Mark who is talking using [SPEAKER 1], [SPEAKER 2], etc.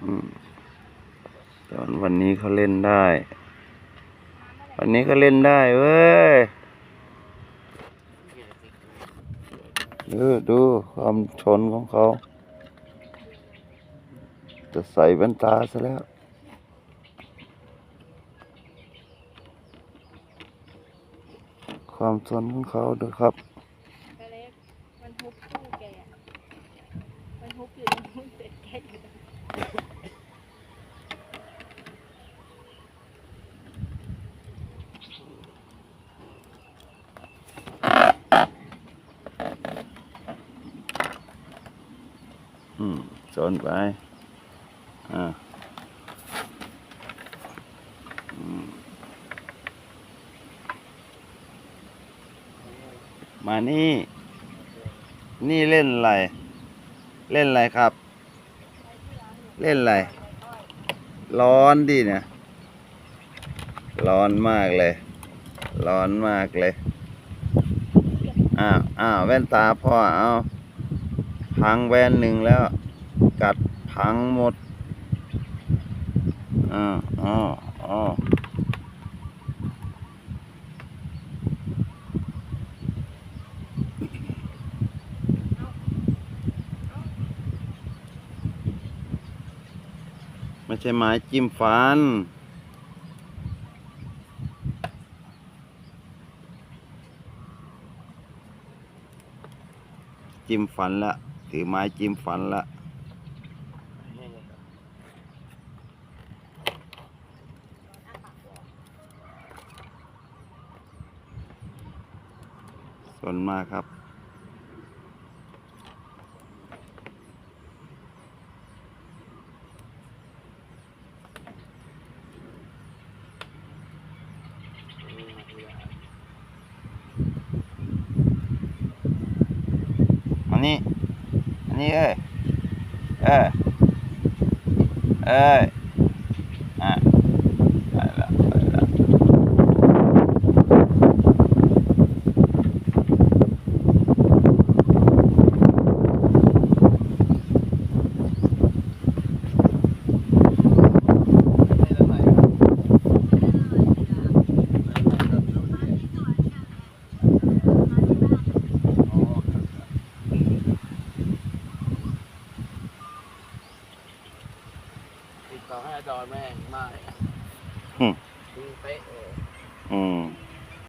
[SPEAKER 1] ตอนวันนี้เขาเล่นได้ วันนี้ก็เล่นได้เว้ยดูดูความชนของเขา จะใส่แว่นตาซะแล้วความชนของเขาดูครับ
[SPEAKER 2] ก็เล็กมันฮุบคู่แกอะมันฮุบอยู่ตรงนู้นเสร็จแกอยู่ตรงนี้
[SPEAKER 1] อืมชนไป อ่ามมานี่ นี่เล่นอะไร เล่นอะไรครับ เล่นอะไร ร้อนดิเนี่ย ร้อนมากเลย ร้อนมากเลย อ้าว อ้าว แว่นตาพ่อ เอา พังแวนหนึ่งแล้ว กัดพังหมดอ้าวอ้าวอ้าวไม่ใช่ไม้จิ้มฟันจิ้มฟันละ ถือไม้จิ้มฟันละสนมากครับ มานี่ นี้เอ้ยเอ้ยเอ้ยอะไปละไปละ
[SPEAKER 3] ติดต่อให้ดอนแม่งมาก
[SPEAKER 1] อืม
[SPEAKER 3] จริงเป๊ะเลย
[SPEAKER 1] อืม